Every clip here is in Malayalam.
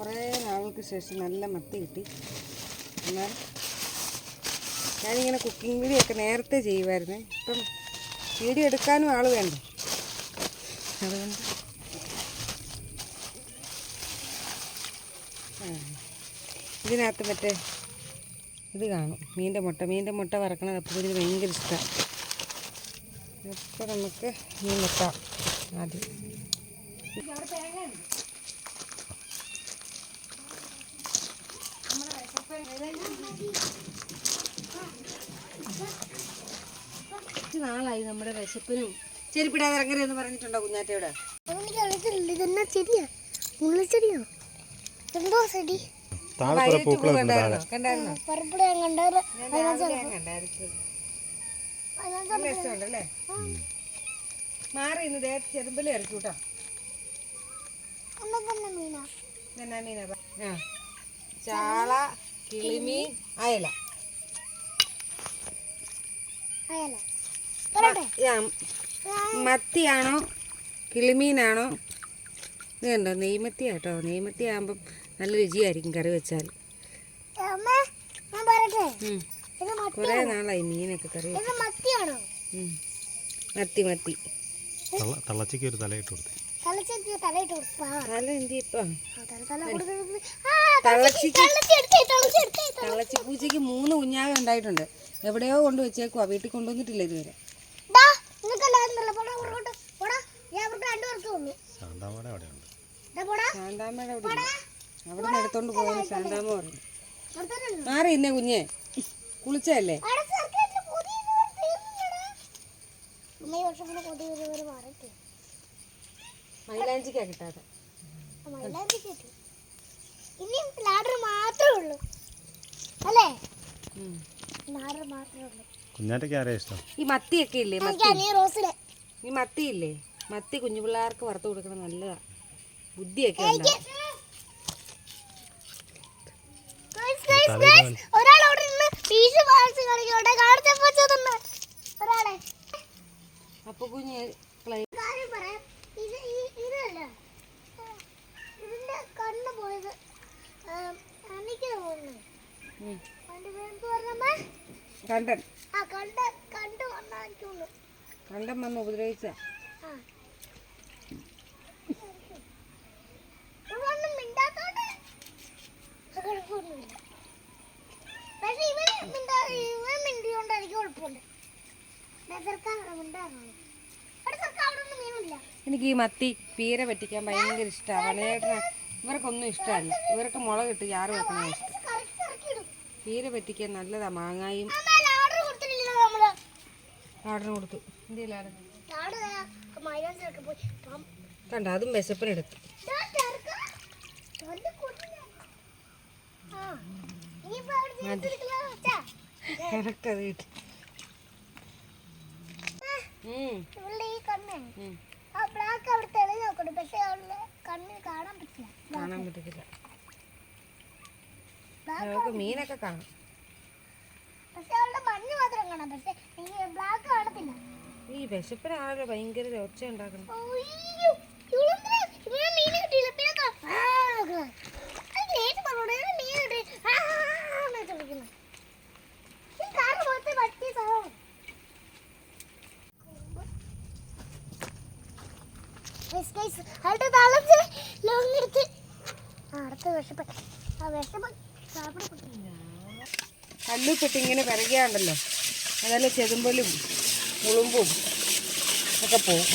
കുറേ നാളുകൾക്ക് ശേഷം നല്ല മത്തി കിട്ടി. എന്നാൽ ഞാനിങ്ങനെ കുക്കിംഗ് വീഡിയോ ഒക്കെ നേരത്തെ ചെയ്യുമായിരുന്നേ. ഇപ്പം വീഡിയോ എടുക്കാനും ആൾ വേണ്ട? അതുകൊണ്ട്. ഇതിനകത്ത് മറ്റേ ഇത് കാണും. മീന്റെ മുട്ട. മീന്റെ മുട്ട വറക്കണത് അപ്പോൾ ഇതിന് ഭയങ്കര ഇഷ്ടമാണ് അപ്പോൾ നമുക്ക് മീൻ മുട്ട ആദ്യം കുറച്ച് നാളായി നമ്മുടെ വിശപ്പിനും. ചെരുപ്പിടാതെ ഇറങ്ങരുതെന്ന് പറഞ്ഞിട്ടുണ്ടോ കുഞ്ഞാറ്റയോട്? ഇതെന്നാ ചെടിയാ മുള്ളിച്ചെടിയോ എന്തോ ചെടി മാറി ഇന്ന് ദേഹത്ത് ചെതുമ്പൽ ഇറക്കി കൂട്ടോ മീനാ? ചാള. കിളിമീൻ അയല. മത്തിയാണോ കിളിമീനാണോ? ഇത് കണ്ടോ നെയ്മത്തി കേട്ടോ. നെയ്മത്തി ആകുമ്പം നല്ല രുചിയായിരിക്കും കറി വെച്ചാൽ. കുറേ നാളായി മീനൊക്കെ കറി. മത്തി മത്തി. തള്ളച്ചയ്ക്ക് ഒരു തലയിട്ട് കൊടുത്തേ. തല എന്തി തള്ളച്ചി പൂച്ചയ്ക്ക് മൂന്ന് കുഞ്ഞാകെ ഉണ്ടായിട്ടുണ്ട്. എവിടെയോ കൊണ്ട് വെച്ചേക്കുവാ വീട്ടിൽ കൊണ്ടുവന്നിട്ടില്ല ഇതുവരെ. ശാന്താമ്മയുടെ അവിടെ. അവിടെ നിന്ന് എടുത്തോണ്ട് പോകുന്നു ശാന്താമ്മ പറഞ്ഞു. മാറി ഇന്നേ കുഞ്ഞെ? കുളിച്ചല്ലേ. അമ്മ ഈ വർഷം പിന്നെ മാറിയിട്ട് മൈലാഞ്ചിക്കാ കിട്ടാതെ ഇനിയും ലാഡർ മാത്രമേ ഉള്ളൂ. അല്ലേ. ലാഡർ മാത്രമേ ഉള്ളൂ. കുഞ്ഞാറ്റയ്ക്ക് ആരെയാ ഇഷ്ടം? ഈ മത്തിയൊക്കെ ഇല്ലേ? മത്തി. റോസിലെ ഈ മത്തി ഇല്ലേ? മത്തി കുഞ്ഞു പിള്ളേർക്ക് വറുത്ത് കൊടുക്കണം നല്ലതാ. ബുദ്ധിയൊക്കെ ഒരാൾ അവിടെ നിന്ന് വാങ്ങിച്ച് കളിക്കട്ടെ കാണിച്ചപ്പോ ഒരാളെ. അപ്പൊ കുഞ്ഞ് ക്ലൈ- കാര്യം പറയാം ഇത് ഈ- ഇതല്ല ആ, ഇതിന്റെ കണ്ണ് പോയത് എനിക്ക് തോന്നുന്നു ഉം. അതിന്റെ പേരെന്ത് പറഞ്ഞമ്മേ കണ്ടൻ ആ കണ്ട് കണ്ട് വന്നാ എനിക്ക് തോന്നുന്നു കണ്ടൻ വന്ന് ഉപദ്രവിച്ച ആ ഇവനൊന്നും മിണ്ടാത്തോണ്ട് കുഴപ്പമൊന്നുമില്ല പക്ഷെ ഇവൻ മിണ്ടാ ഇവൻ മിണ്ടിയോണ്ട് എനിക്ക് കുഴപ്പമുണ്ട് സർക്കാർ മിണ്ടാറുള്ളൂ അവിടെ അവിടെ ഒന്നും മീനില്ല എനിക്ക് ഈ മത്തി പീര പറ്റിക്കാൻ ഭയങ്കര ഇഷ്ടമാണ് ഇവർക്കൊന്നും ഇഷ്ടമല്ല ഇവർക്ക് മുളക് കിട്ടി ചാറ് വെക്കണ ഇഷ്ടം. പീര പറ്റിക്കാൻ നല്ലതാ മാങ്ങായും ഓർഡർ കൊടുത്തു. കണ്ട അതും വിശപ്പിനെടുത്തു കിട്ടി. ഉം, ഇവളുടെ ഈ കണ്ണ് ഉം. ആ ബ്ലാക്ക് അവിടെ തെളിഞ്ഞ് നോക്കണ്ട പക്ഷെ അവളുടെ കണ്ണിന് കാണാൻ പറ്റില്ല ബ്ലാക്ക് മീനൊക്കെ കാണും. പക്ഷെ അവളുടെ മഞ്ഞ് മാത്രം കാണാം. പക്ഷെ ബ്ലാക്ക് കാണത്തില്ല. ഈ വിശപ്പിനാണല്ലോ ഭയങ്കര ഒച്ച ഉണ്ടാക്കണം. അടുത്ത തളച്ച് ആ, അടുത്ത കല്ലുപ്പിട്ട് ഇങ്ങനെ പിറകിയാണ്ടല്ലോ അതല്ല ചെതുമ്പലും മുളുമ്പും ഒക്കെ പോവും.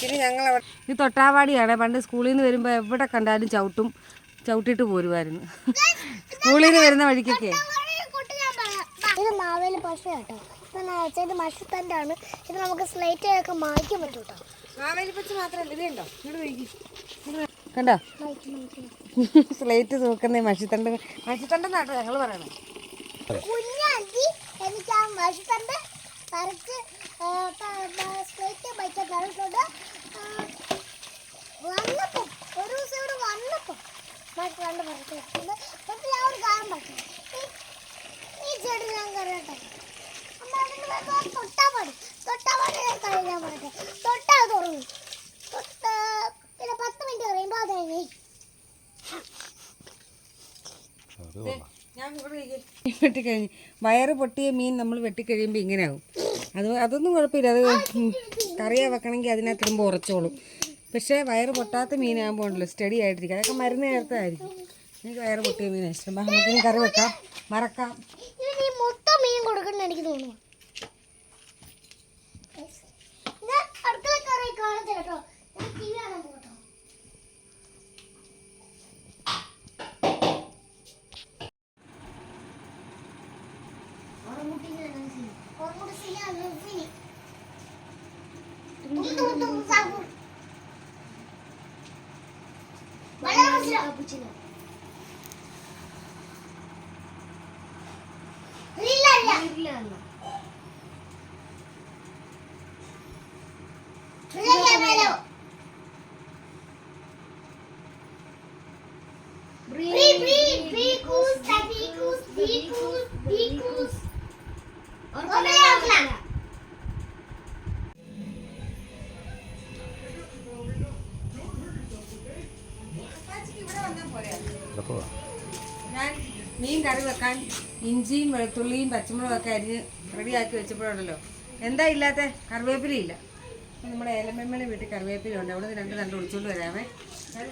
പിന്നെ ഞങ്ങൾ ഈ ഇത് തൊട്ടാവാടിയാണ്. പണ്ട് സ്കൂളിൽ നിന്ന് വരുമ്പോൾ എവിടെ കണ്ടാലും ചവിട്ടും ചവിട്ടിട്ട് പോരുമായിരുന്നു. സ്കൂളിൽ നിന്ന് വരുന്ന വഴിക്കൊക്കെ. ഇത് മാവേലി പശു കേട്ടോ. ഇത് ഇത് ആണ് ഇത് നമുക്ക് സ്ലേറ്റ് ഒക്കെ മായ്ക്കാൻ പറ്റൂട്ടോ. മാവേലി മാവേലിപ്പച്ച മാത്രമല്ല ഇത് ഉണ്ടോ ഇങ്ങോട്ട് കണ്ടോ. സ്ലേറ്റ് തൂക്കുന്ന മഷിത്തണ്ട്. ഞങ്ങൾ എനിക്ക് ആ മഷത്തണ്ട് പറിച്ച് സ്ലേറ്റ് ബൈക്ക് തന്നിട്ടുണ്ട്. വന്നപ്പം ഒരു ദിവസം ഇവിടെ മഷത്തണ്ട് ഞാൻ ഒരു കാര്യം പറഞ്ഞു. ഈ- ഈ ചെടി ഞാൻ കറിയട്ടെ. അമ്മ അതിന് വേണ്ട തൊട്ടാ പാടി തൊട്ടാ പാടി ഞാൻ കഴിയാൻ പറയട്ടെ. തൊട്ടാ തുറന്നു തൊട്ടാ പിന്നെ പത്ത് മിനിറ്റ് കഴിയുമ്പോൾ അത് കഴിഞ്ഞ് അത് കൊള്ളാം ഞാൻ വെട്ടിക്കഴിഞ്ഞ് വയറ് പൊട്ടിയ മീൻ നമ്മൾ വെട്ടിക്കഴിയുമ്പോൾ ഇങ്ങനെ ആവും അത് അതൊന്നും കുഴപ്പമില്ല. അത് കറിയാ വെക്കണമെങ്കിൽ അതിനകത്തിടുമ്പോൾ ഉറച്ചോളും. പക്ഷേ വയറ് പൊട്ടാത്ത മീനാകുമ്പോൾ ഉണ്ടല്ലോ സ്റ്റഡി ആയിട്ടിരിക്കും. അതൊക്കെ മരുന്ന് ചേർത്തായിരിക്കും എനിക്ക് വയറ് പൊട്ടിയ മീൻ ഇഷ്ടം. നമുക്കിനി കറി വെക്കാം. മറക്കാം. മീൻ കൊടുക്കണം എനിക്ക് തോന്നുന്നു. അടുക്കള കറി കാണത്തില്ല കേട്ടോ. ഞാൻ ടി വി കാണാൻ Tunggu, tunggu, tunggu, sabu. mana masalah? Sabu cina. Hilal lah. ഇഞ്ചിയും വെളുത്തുള്ളിയും പച്ചമുളകൊക്കെ അരിഞ്ഞ് റെഡിയാക്കി വെച്ചപ്പോഴുണ്ടല്ലോ എന്താ ഇല്ലാത്ത? കറിവേപ്പില ഇല്ല. അപ്പം നമ്മുടെ ഏലമ്മയുടെ വീട്ടിൽ കറിവേപ്പില ഉണ്ട്. അവിടെ നിന്ന് രണ്ട് രണ്ട് ഒളിച്ചുകൊണ്ട് വരാമേ ഞാൻ.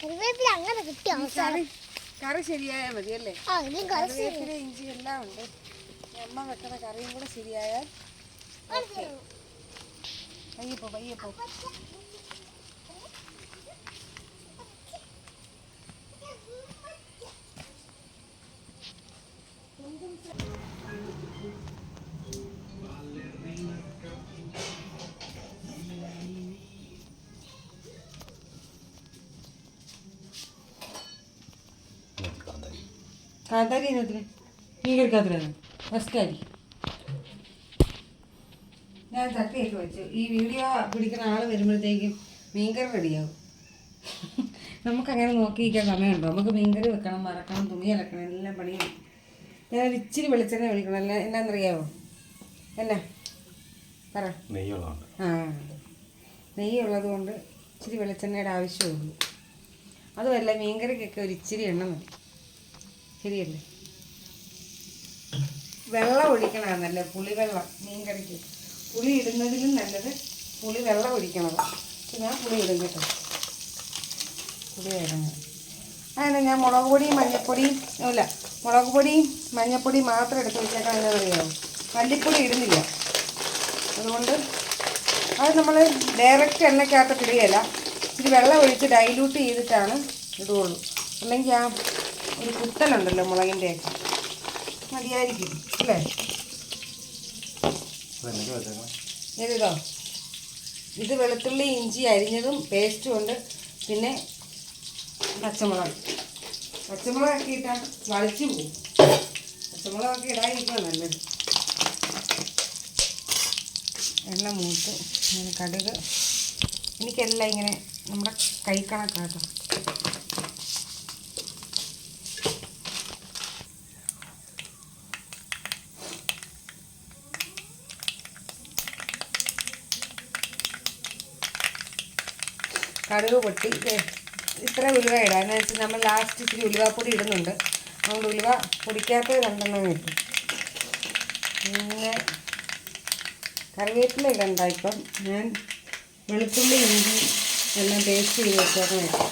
കറിവേപ്പില അങ്ങനെ കിട്ടിയ കറി ശരിയായാ മതി അല്ലേ? കറിവേപ്പില ഇഞ്ചി എല്ലാം ഉണ്ട്. അമ്മ വെക്കുന്ന കറിയും കൂടെ ശരിയായാൽ പയ്യപ്പോ പയ്യപ്പോ പയ്യപ്പോ കാന്താരി ഇനത്തിന് മീൻ ഫസ്റ്റ് ഫസ്റ്റായി ഞാൻ തട്ടിയൊക്കെ വെച്ചു. ഈ വീഡിയോ പിടിക്കുന്ന ആൾ വരുമ്പോഴത്തേക്കും മീൻകറി റെഡിയാവും. നമുക്കങ്ങനെ നോക്കിയിരിക്കാൻ സമയമുണ്ടോ? നമുക്ക് മീൻകറി വെക്കണം മറക്കണം തുണി അലക്കണം എല്ലാം പണിയാണ് ഞാൻ ഇച്ചിരി വെളിച്ചെണ്ണ ഒഴിക്കണം. അല്ല എന്നാന്നറിയാവോ? എന്നാ? പറ. ആ. നെയ്യുള്ളത് കൊണ്ട് ഇച്ചിരി വെളിച്ചെണ്ണയുടെ ആവശ്യമുള്ളൂ. അതുമല്ല മീൻകറിക്കൊക്കെ ഒരു ഇച്ചിരി എണ്ണ മതി. ശരിയല്ലേ? വെള്ളം ഒഴിക്കണതാണ് നല്ലത് പുളിവെള്ളം മീൻകറിക്ക്. പുളി ഇടുന്നതിലും നല്ലത് പുളി വെള്ളം ഒഴിക്കണതാണ് ഞാൻ പുളി ഇടും കേട്ടോ. പുളി ഇടുന്നത് അങ്ങനെ ഞാൻ മുളക് പൊടിയും മഞ്ഞൾപ്പൊടിയും ഇല്ല മുളക് പൊടിയും മഞ്ഞൾപ്പൊടിയും മാത്രം എടുത്ത് വെച്ചേക്കാൻ എന്നറിയാമോ മല്ലിപ്പൊടി ഇടുന്നില്ല. അതുകൊണ്ട് അത് നമ്മൾ ഡയറക്റ്റ് എണ്ണയ്ക്കകത്ത് ഇടുകയല്ല. ഇച്ചിരി വെള്ളം ഒഴിച്ച് ഡൈല്യൂട്ട് ചെയ്തിട്ടാണ് ഇടുകയുള്ളൂ. അല്ലെങ്കിൽ ആ ഒരു കുത്തലുണ്ടല്ലോ മുളകിന്റെയൊക്കെ. മതിയായിരിക്കും അല്ലേ? വെച്ചേക്കണം? ഇതോ ഇത് വെളുത്തുള്ളി ഇഞ്ചി അരിഞ്ഞതും പേസ്റ്റും ഉണ്ട്. പിന്നെ പച്ചമുളക്. പച്ചമുളകൊക്കെ ഇട്ടാൽ വളിച്ചു പോകും പച്ചമുളകൊക്കെ ഇടാതിരിക്കുക നല്ലത് എണ്ണ മൂത്ത് ഇങ്ങനെ കടുക്. എനിക്കെല്ലാം ഇങ്ങനെ നമ്മുടെ കൈ കണക്കാട്ടോ. കടുക് പൊട്ടി. ഇത്ര ഉലുവ ഇടാം. എന്ന് വെച്ചാൽ നമ്മൾ ലാസ്റ്റ് ഇച്ചിരി ഉലുവാപ്പൊടി ഇടുന്നുണ്ട്. അതുകൊണ്ട് ഉലുവ പൊടിക്കാത്തത് രണ്ടെണ്ണം കിട്ടും പിന്നെ കറിവേപ്പില ഇടണ്ട ഇപ്പം. ഞാൻ വെളുത്തുള്ളി ഇഞ്ചി എല്ലാം പേസ്റ്റ് ചെയ്ത് വെച്ചേക്കാം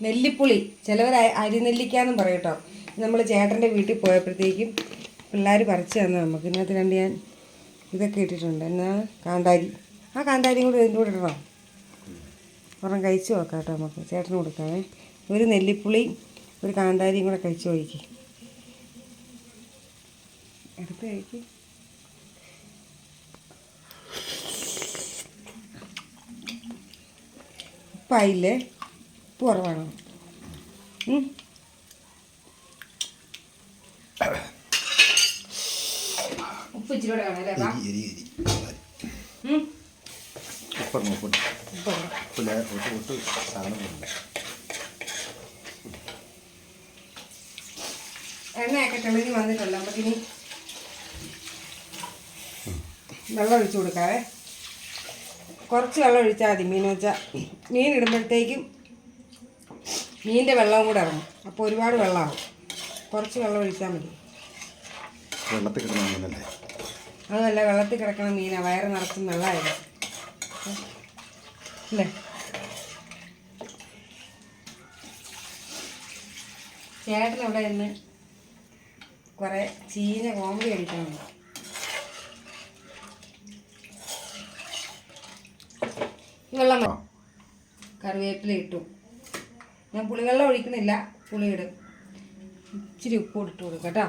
നെല്ലിപ്പുളി. ചിലവർ അരിനെല്ലിക്കാന്നും പറയും കേട്ടോ. നമ്മൾ ചേട്ടന്റെ വീട്ടിൽ പോയപ്പോഴത്തേക്കും പിള്ളേർ പറിച്ചു തന്നെ നമുക്ക്. ഇതിനകത്ത് രണ്ട് ഞാൻ ഇതൊക്കെ ഇട്ടിട്ടുണ്ട്. എന്നാ കാന്താരി. ആ കാന്താരിയും കൂടി ഇതിന്റെ കൂടെ ഇടണം? ഒരെണ്ണം കഴിച്ച് നോക്കാം കേട്ടോ നമുക്ക്. ചേട്ടന് കൊടുക്കാമേ ഒരു നെല്ലിപ്പുളി ഒരു കാന്താരിയും കൂടെ കഴിച്ച് നോക്കി. എടുത്ത് കഴിക്ക്. ഉപ്പായില്ലേ ഉപ്പ് കുറവാണോ ഉപ്പ് ഇച്ചിരി കൂടെ വേണം അല്ലേ വാ. എരി എരി ഉം. ഉപ്പുണ്ട് ഉപ്പുണ്ട് ഉപ്പ് വേണം. ഉപ്പില്ല ഒട്ട് ഒട്ട് സാധനമൊന്നുമില്ല എണ്ണയൊക്കെ തെളിഞ്ഞ് വന്നിട്ടുണ്ട്. നമുക്കിനി വെള്ളം ഒഴിച്ചു കൊടുക്കാവേ. കുറച്ച് വെള്ളം ഒഴിച്ചാൽ മതി. മീൻ വെച്ചാൽ മീൻ ഇടുമ്പോഴത്തേക്കും മീനിന്റെ വെള്ളവും കൂടെ ഇറങ്ങും. അപ്പോൾ ഒരുപാട് വെള്ളമാവും കുറച്ച് വെള്ളം ഒഴിച്ചാൽ മതി. വെള്ളത്തിൽ കിടന്ന മീനല്ലേ? അതല്ല വെള്ളത്തിൽ കിടക്കണ മീനാണ് വയറ് നിറച്ചും വെള്ളമായിരുന്നു അല്ലേ? ചേട്ടൻ ഇവിടെ നിന്ന് കുറേ ചീന കോമഡി അടിക്കാനുണ്ട് വെള്ളം കറിവേപ്പില ഇട്ടു. ഞാൻ പുളിവെള്ളം ഒഴിക്കുന്നില്ല പുളി ഇടും. ഇച്ചിരി ഉപ്പ് ഇട്ടു കൊടുക്കാം കേട്ടോ.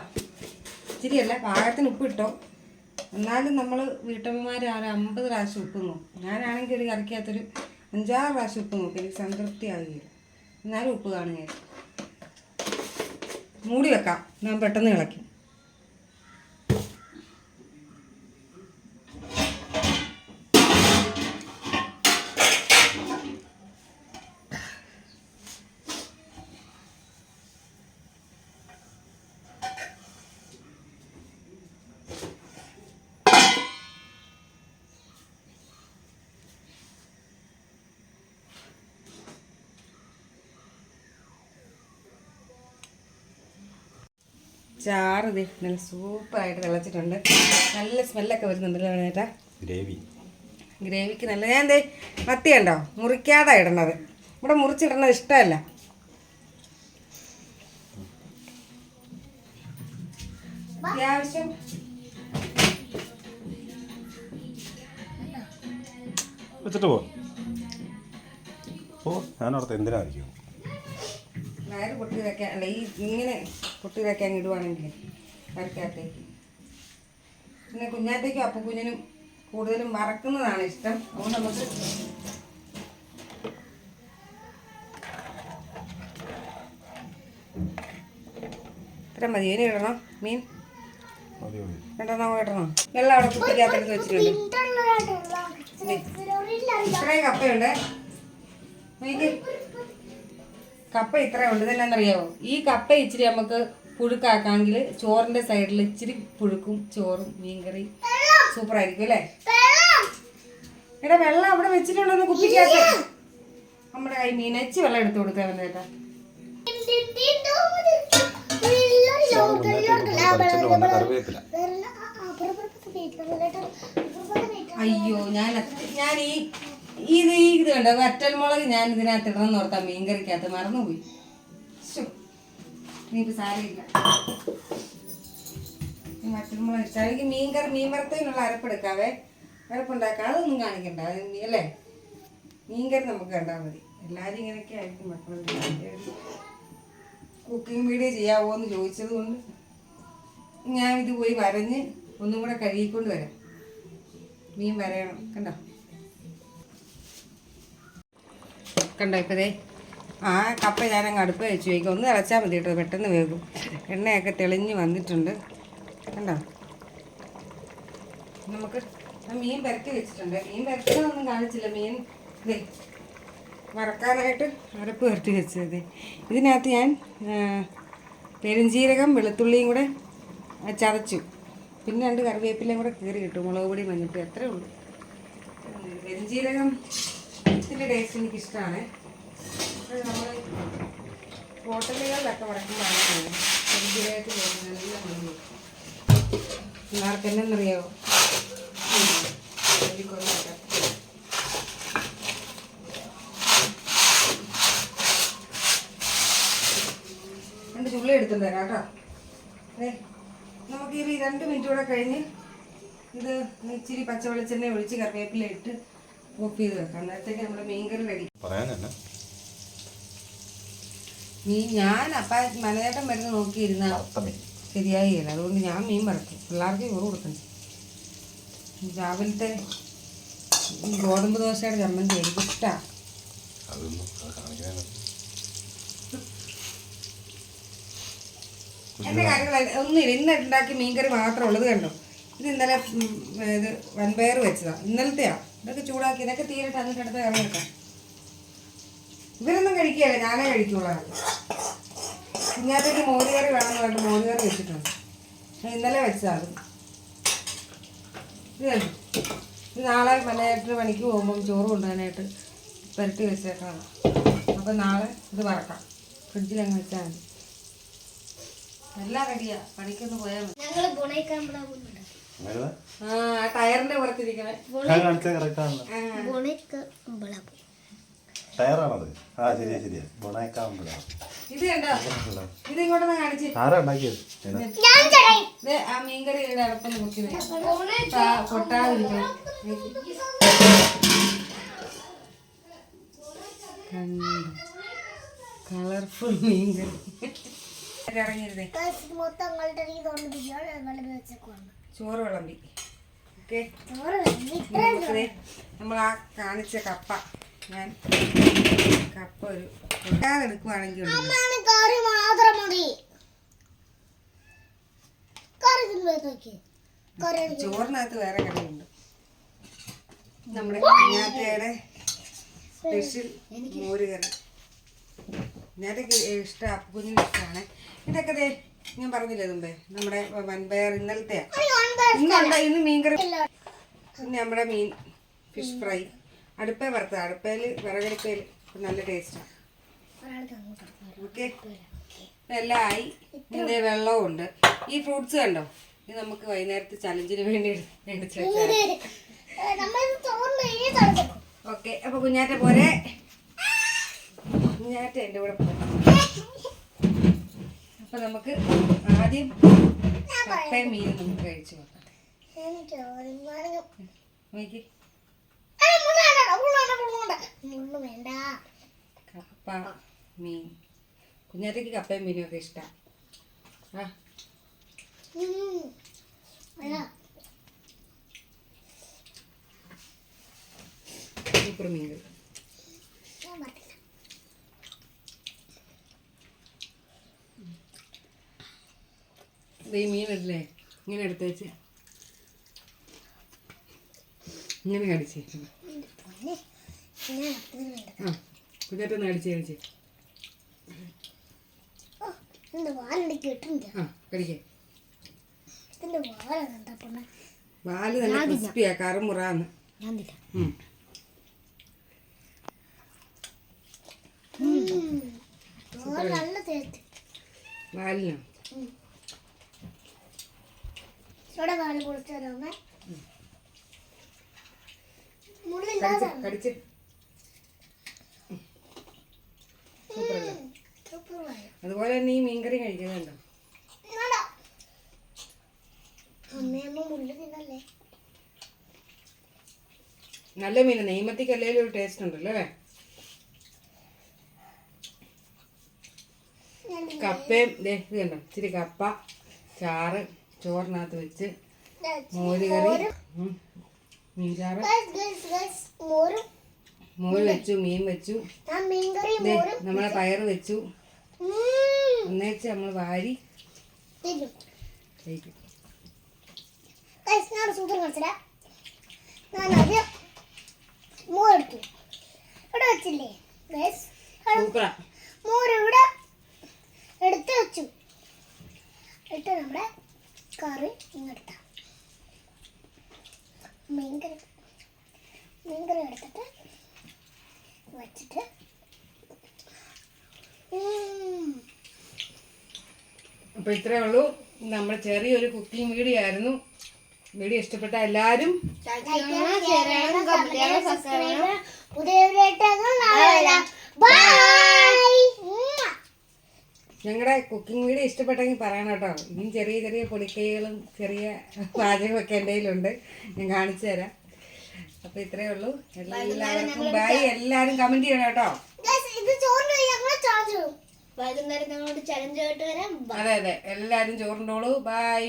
ഇച്ചിരി അല്ല പാകത്തിന് ഉപ്പ് ഇട്ടോ. എന്നാലും നമ്മൾ വീട്ടമ്മമാർ ഒരു അമ്പത് പ്രാവശ്യം ഉപ്പ് നോക്കും ഞാനാണെങ്കിൽ ഒരു കറിക്കകത്തൊരു അഞ്ചാറ് പ്രാവശ്യം ഉപ്പ് നോക്കും എനിക്ക് സംതൃപ്തി ആവുകയില്ല എന്നാലും ഉപ്പ് കാണുകയായിരുന്നു മൂടി വെക്കാം. ഞാൻ പെട്ടെന്ന് ഇളക്കും. ചാറ് നല്ല സൂപ്പറായിട്ട് തിളച്ചിട്ടുണ്ട്. നല്ല സ്മെല്ലൊക്കെ വരുന്നുണ്ടല്ലോ ചേട്ടാ ഗ്രേവി. ഗ്രേവിക്ക് നല്ല ഞാൻ എന്തേ മത്തി കണ്ടോ? മുറിക്കാതെ ഇടണത്. ഇവിടെ മുറിച്ചിടണത് ഇഷ്ടമല്ല. അത്യാവശ്യം വെച്ചിട്ട് പോ. ഓ ഞാനോർത്ത് എന്തിനായിരിക്കും? വയറ് പൊട്ടി വെക്കാൻ അല്ല ഈ ഇങ്ങനെ പൊട്ടി അങ്ങ് ഇടുവാണെങ്കിൽ വരക്കകത്തേക്ക് പിന്നെ കുഞ്ഞാത്തേക്കും അപ്പം കുഞ്ഞിനും കൂടുതലും വറക്കുന്നതാണ് ഇഷ്ടം. അതുകൊണ്ട് നമുക്ക് ഇത്ര മതി. ഇനി ഇടണം. മീൻ. രണ്ടെണ്ണം ഇടണം. വെള്ളം അവിടെ കുട്ടിക്കകത്തെടുത്ത് വെച്ചിട്ടുണ്ട്. ഇത്രയും കപ്പയുണ്ട്. നോക്കി കപ്പ ഇത്രയുണ്ട് ഇതെന്നാന്നറിയാവോ ഈ കപ്പ ഇച്ചിരി നമുക്ക് പുഴുക്കാക്കാണെങ്കിൽ ചോറിന്റെ സൈഡിൽ ഇച്ചിരി പുഴുക്കും ചോറും മീൻകറി സൂപ്പർ ആയിരിക്കും അല്ലേ? എടാ വെള്ളം അവിടെ വെച്ചിട്ടുണ്ടെന്ന് കുപ്പിക്കകത്ത്. നമ്മുടെ കൈ മീനച്ച് വെള്ളം എടുത്തു കൊടുക്കാൻ വന്നേട്ടാ അയ്യോ ഞാൻ ഞാൻ ഈ ഇത് ഇത് കണ്ടോ? വറ്റൽ മുളക് ഞാൻ ഇതിനകത്ത് ഇടണം ഓർത്താ മീൻകറിക്കകത്ത് മറന്നുപോയി. ശ്ശോ. ഇനിയിപ്പോ സാരമില്ല വറ്റൽ മുളക് ഇഷ്ടം എനിക്ക് മീൻകറി മീൻ വറുത്തതിനുള്ള അരപ്പെടുക്കാവേ. അരപ്പുണ്ടാക്കാം അതൊന്നും കാണിക്കണ്ട. അല്ലേ? മീൻകറി നമുക്ക് കണ്ടാൽ മതി. എല്ലാവരും ഇങ്ങനെയൊക്കെ ആയിരിക്കും മക്കളുടെ കുക്കിംഗ് വീഡിയോ ചെയ്യാവോ എന്ന് ചോദിച്ചത് കൊണ്ട് ഞാൻ ഇത് പോയി വരഞ്ഞ് ഒന്നും കൂടെ കഴുകിക്കൊണ്ട് വരാം. മീൻ വരയണം. കണ്ടോ? കണ്ടോ ഇപ്പതേ ആ കപ്പ ഞാനങ്ങ് അടുപ്പ് വെച്ച് വയ്ക്കും. ഒന്ന് തിളച്ചാൽ മതി കേട്ടോ പെട്ടെന്ന് വേകും എണ്ണയൊക്കെ തെളിഞ്ഞ് വന്നിട്ടുണ്ട്. കണ്ടോ? നമുക്ക് മീൻ പരത്തി വെച്ചിട്ടുണ്ട്. മീൻ പരക്കാനൊന്നും കാണിച്ചില്ല. മീൻ ഇതേ വറക്കാനായിട്ട് അരപ്പ് വരട്ടി വെച്ചത് ഇതിനകത്ത് ഞാൻ പെരുംജീരകം വെളുത്തുള്ളിയും കൂടെ ചതച്ചു. പിന്നെ രണ്ട് കറിവേപ്പിലയും കൂടെ കീറി കിട്ടും മുളക് പൊടി മഞ്ഞപ്പൊടി അത്രേ ഉള്ളൂ. പെരുംജീരകം ഇതിന്റെ ടേസ്റ്റ് എനിക്കിഷ്ടമാണ് നമ്മൾ ഹോട്ടലുകളിലൊക്കെ വടക്കുമ്പോഴാണ് ശരിയായിട്ട് നല്ല മണം പിള്ളേർക്ക് എന്നറിയാവോ രണ്ട് ചുള്ളി എടുത്തിട്ട് തരാം കേട്ടോ. നമുക്ക് ഈ രണ്ട് മിനിറ്റ് കൂടെ കഴിഞ്ഞ് ഇത് ഇച്ചിരി പച്ചവെളിച്ചെണ്ണ ഒഴിച്ച് കറിവേപ്പില ഇട്ട് ഓഫ് ചെയ്ത് വെക്കാം. അന്നേരത്തേക്ക് നമ്മുടെ മീൻകറി റെഡി തന്നെ മീൻ ഞാൻ അപ്പം മലയേട്ടൻ വരുന്ന നോക്കിയിരുന്ന ശരിയായില്ല. അതുകൊണ്ട് ഞാൻ മീൻ വറക്കും. പിള്ളേർക്ക് ചോറ് കൊടുക്കണം. രാവിലത്തെ ഈ ഗോതമ്പ് ദോശയുടെ ചമ്മന്തി എനിക്ക് ഇഷ്ടമാണ് എന്റെ കാര്യങ്ങൾ ഒന്നുമില്ല ഇന്ന് ഉണ്ടാക്കിയ മീൻകറി മാത്രമേ ഉള്ളത് കണ്ടോ? ഇത് ഇന്നലെ ഇത് വൻപയർ വെച്ചതാ. ഇന്നലത്തെയാ. ഇതൊക്കെ ചൂടാക്കി ഇതൊക്കെ തീരട്ടെ എന്നിട്ട് അടുത്ത് കറി വെക്കാം. ഇവരൊന്നും കഴിക്കുകയല്ല ഞാനേ കഴിക്കുള്ളൂ കുഞ്ഞാറ്റയ്ക്ക് മോര് കറി വേണമെന്ന് പറഞ്ഞിട്ട് മോര് കറി വെച്ചിട്ടുണ്ട് ഇന്നലെ വെച്ചതാണ് ഇത് നാളെ നാളെ മലയായിട്ട് പണിക്ക് പോകുമ്പം ചോറ് കൊണ്ടുപോകാനായിട്ട് പുരട്ടി വെച്ചേക്കണം. അപ്പം നാളെ ഇത് വറക്കാം. ഫ്രിഡ്ജിൽ അങ്ങ് വെച്ചാൽ മതി. എല്ലാം റെഡിയാണ് പണിക്കൊന്ന് പോയാൽ മതി. ആ ആ ടയറിന്റെ പുറത്തിരിക്കണേ. കാണിച്ചാൽ കറക്റ്റാണല്ലോ ഗുണയിക്കാമ്പളാ പോകും ടയറാണത്. ആ ശരിയാ ശരിയാ. ഗുണായിക്കാവുമ്പോഴാണ് ഇത് കണ്ടോ? ഇത് ഇങ്ങോട്ടൊന്ന് കാണിച്ച്. ആരാ ഉണ്ടാക്കിയത്? ഏതാ? ഞാൻ ചേട്ടായി ഇത് ആ മീൻകറിയുടെ പൊട്ടാതിരിക്കണം കളർഫുൾ മീൻകറി. ഇറങ്ങിയിരുന്നേ. മൊത്തം ചോറ് വിളമ്പി. ഓക്കെ? നമ്മൾ ആ കാണിച്ച കപ്പ. ഞാൻ കപ്പ ഒരു എടുക്കുവാണെങ്കിൽ ചോറിനകത്ത് വേറെ കടയുണ്ട് നമ്മുടെ കുഞ്ഞാറ്റയുടെ സ്പെഷ്യൽ മോരുകറി. ഞാൻ ഇഷ്ടം ഇഷ്ടമാണ് അപ്പുകുഞ്ഞിന് ഇഷ്ടമാണ്. ഇതൊക്കെ ദേ ഞാൻ പറഞ്ഞില്ലേ മുമ്പേ? നമ്മുടെ വൻപയർ ഇന്നലത്തെ ഇന്നുണ്ട് ഇന്ന് മീൻകറി നമ്മുടെ മീൻ ഫിഷ് ഫ്രൈ. അടുപ്പേ വറുത്ത അടുപ്പേൽ വിറകടുപ്പേൽ നല്ല ടേസ്റ്റാണ്. ഓക്കെ. എല്ലാം ആയി. ഇതിന്റെ വെള്ളവും ഉണ്ട് ഈ ഫ്രൂട്ട്സ് കണ്ടോ? ഇത് നമുക്ക് വൈകുന്നേരത്തെ ചലഞ്ചിന് വേണ്ടി ഓക്കെ. അപ്പൊ കുഞ്ഞാറ്റ പോരെ. കുഞ്ഞാറ്റ എന്റെ കൂടെ പോരെ അപ്പൊ നമുക്ക് ആദ്യം കപ്പയും മീനും നമുക്ക് കഴിച്ചു നോക്കാം. കപ്പ മീൻ. കുഞ്ഞാറ്റയ്ക്ക് കപ്പയും മീനും ഒക്കെ ഇഷ്ടമാണ് ആ. സൂപ്പർ മീൻ കറി ഞാൻ പറ്റില്ല. ഇത് ഈ മീനില്ലേ? ഇങ്ങനെ എടുത്ത് വെച്ച്. ഇങ്ങനെ കടിച്ച്. ആ കുഞ്ഞാറ്റൊന്ന് കടിച്ച് ആ കടിക്കേ. വാല നല്ല ക്രിസ്പിയാ കറുമുറാന്ന്. വാലിനോ? ഇവിടെ വാൽ പൊളിച്ചു തരാമേ. അതുപോലെ തന്നെ ഈ മീൻകറി കഴിക്കുന്നുണ്ടോ? നല്ല മീൻ നെയ്മത്തിക്ക് അല്ലെങ്കിലും ഒരു ടേസ്റ്റ് ഉണ്ടല്ലോ അല്ലേ? കപ്പയും ദേ ഇത് കണ്ടോ? ഇച്ചിരി കപ്പ ചാറ് ചോറിനകത്ത് വെച്ച് മോര് കറി. മീൻചാറ്. മോരും. വെച്ചു മീൻ വെച്ചു. നമ്മളെ പയറ് വെച്ചു. ഒന്നേച്ച് നമ്മൾ വാരി കഴിക്കും. മോരെടുത്തു ഇവിടെ വെച്ചില്ലേ? എടുത്ത് വെച്ചു. എന്നിട്ട് നമ്മുടെ കറി ഇങ്ങെടുത്താ മീൻകറി. മീൻകറി എടുത്തിട്ട് വെച്ചിട്ട് അപ്പോൾ ഇത്രേ ഉള്ളൂ. നമ്മൾ ചെറിയൊരു കുക്കിംഗ് വീഡിയോ ആയിരുന്നു. വീഡിയോ ഇഷ്ടപ്പെട്ട എല്ലാവരും പുതിയ ബൈ ഞങ്ങളുടെ കുക്കിംഗ് വീഡിയോ ഇഷ്ടപ്പെട്ടെങ്കിൽ പറയണം കേട്ടോ. ഇനിയും ചെറിയ ചെറിയ പൊടിക്കൈകളും ചെറിയ പാചകമൊക്കെ എന്റെ കയ്യിലുണ്ട് ഞാൻ കാണിച്ചു തരാം. അപ്പൊ ഇത്രയേ ഉള്ളൂ. എല്ലാവർക്കും ബൈ എല്ലാരും കമന്റ് ചെയ്യണം കേട്ടോ. വൈകുന്നേരം ഞങ്ങളോട് ചലഞ്ച് ആയിട്ട് വരാം. അതെ അതെ. എല്ലാരും ചോറുണ്ടോളൂ. ബൈ